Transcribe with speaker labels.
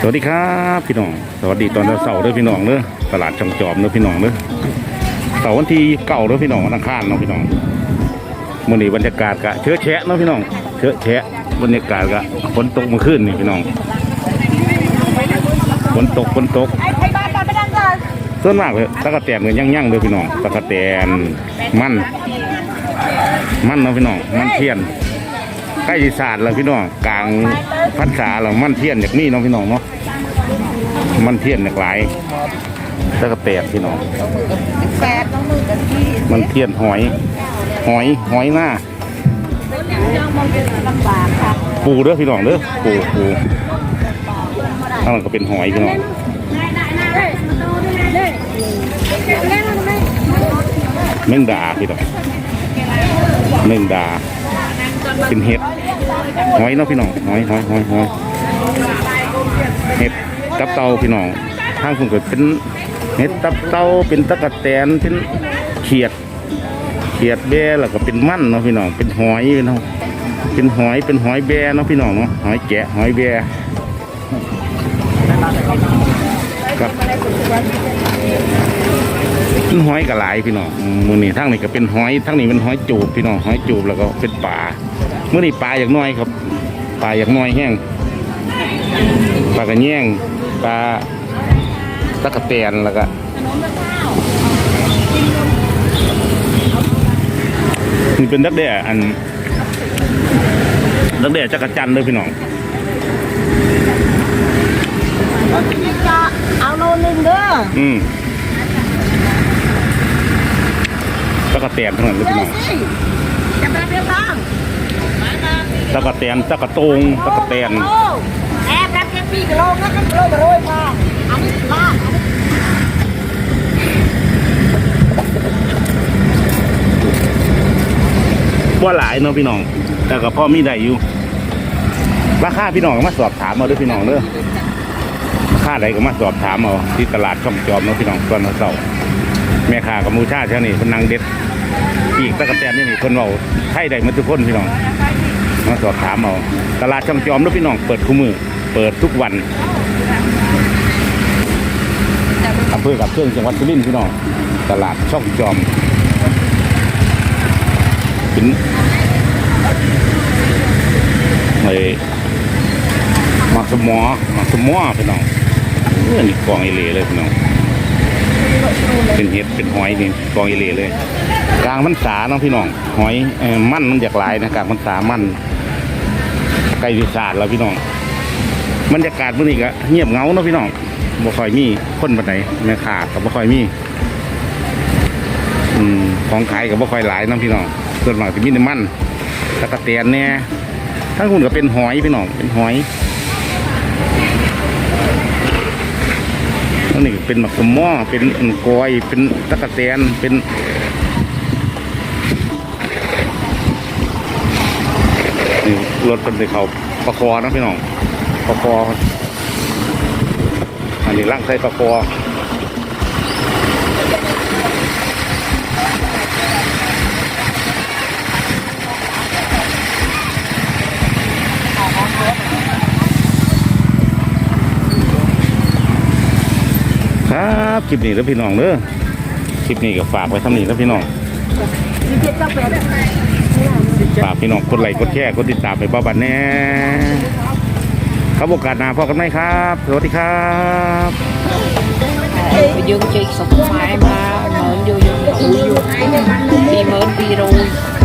Speaker 1: สวัสดีครับพี่น้อง สวัสดีตอนเสาร์เด้อพี่น้องเด้อตลาดช่องจอมเด้อพี่น้องเด้อเสาร์วันที่เก่าเด้อพี่น้องวันอังคารเนาะพี่น้องมื่อนี้บรรยากาศกะเชื้อแฉะเนาะพี่น้องเชื้อแฉะบรรยากาศกะฝนตกเมื่อคืนนี่พี่น้องฝนตกฝนตก
Speaker 2: ไอ้นก่อนไปดังก่อน
Speaker 1: ส่วนมากเลยตะกะแตนกันยั่งๆเลยพี่น้องตะกะแตนมัน มันเนาะพี่น้องมันเทียน ใกล้สิศาสตร์แล้วพี่น้องกลางพรรษาแล้วมันเทียนจากนี่เนาะพี่น้องเนาะมันเทียนจากหลายตะกะแตนพี่น้อง
Speaker 2: แปดต้องมือกันที่
Speaker 1: มันเทียนหอย หอยหอยหน้า
Speaker 2: ยังมาก
Speaker 1: ปูเด้อพี่น้องเด้อปูปูข้างหลังก็เป็นหอยพี่น้องแมงดาพี่น้องแมงดา เป็นเห็ดหอยเนาะพี่น้องหอยหอยหอยหอยเห็ดตับเตาพี่น้องทางคุณก็เป็นเห็ดตับเตาเป็นตะกะแตนเป็นเขียดเขียดแบ่แล้วก็เป็นมั่นเนาะพี่น้องเป็นหอยพี่น้องเป็นหอยเป็นหอยแบ่เนาะพี่น้องเนาะหอยแกะหอยแบ่ครับเป็นหอยกระหลพี่น้องมือนี้ทั้งนี้ก็เป็นหอยทั้งนี้เป็นหอยจูบพี่น้องหอยจูบแล้วก็เป็นปลา เมื่อนี้ปลาอย่างน้อยครับ ปลาอย่างน้อยแห้งปลากระแยงปลาตะกะแตนแล้วก็นี่เป็นดักแด่อันดักแด่จักรจันทร์เลยพี่น้อง
Speaker 2: จะเอาโลนึงเด้อ
Speaker 1: อืมตะกะแตนทั้งนั้นเลยพี่น้อง
Speaker 2: สิจะไปเรียบร้อง
Speaker 1: ตะกะแตนตะกะโตงตะกะแตน
Speaker 2: โอ้แอบรับแค่ปีกิโลนะกิโลมาโรยพออันนี้ลาดอันนี้
Speaker 1: ว่าหลายเนาะพี่น้อง แต่ก็พอมีได้อยู่ราคาพี่น้องก็มาสอบถามเอาเด้วยพี่น้องเด้อราคาใดก็มาสอบถามเอาที่ตลาดช่องจอมเนาะพี่น้องตอนเสาร์แม่ค้ากับมูชาเท่านี้เพนนังเด็ดอีกตะกะแตนนี่นี่คนเบาไทยได้หมาทุกคนพี่น้อง มาสอบถามเอาตลาดช่องจอมเนาะพี่น้องเปิดคู่มือ เปิดทุกวันอำเภอกับเครื่องจังหวัดสุรินทร์พี่น้องตลาดช่องจอมเป็นไอ้มักสมอมักสมอพี่น้องเรื่องนี้กองไอเหลเลยพี่น้องเป็นเห็ดเป็นหอยนี่กองไอเหลเลย กลางพรรษาเนาะพี่น้องหอยเอ่อมันมันจากหลายนะกลางพรรษามัน ใกล้วิสาดแล้วพี่น้องบรรยากาศมื้อนี้ก็เงียบเงาเนาะพี่น้องบ่ค่อยมีคนปานใดแม่ค้าก็บ่ค่อยมีอืมของขายก็บ่ค่อยหลายเนาะพี่น้องส่วนมากจะมีแต่มันตะกะเตียนแน่ทั้งคุณก็เป็นหอยพี่น้องเป็นหอยทั้งนี้เป็นหมักสมหม้อเป็นกอยเป็นตะกะเตียนเป็น รถเป็นไปเขาประคอนะพี่น้องประคออันนี้ล่างใส่ประคอครับคลิปนี้แล้วพี่น้องเด้อคลิปนี้ก็ฝากไว้ทำนี้แล้วพี่น้อง ฝากพี่น้องกดไลค์กดแชร์กดติดตามไปบ้าบันแน่ครับโอกาสหน้าพอกันไหมครับ สวัสดีครับ
Speaker 3: ไปยืมจีสมชายมาเหมือนอยู่อยู่อยู่ปีเหมือนปีรุ่ย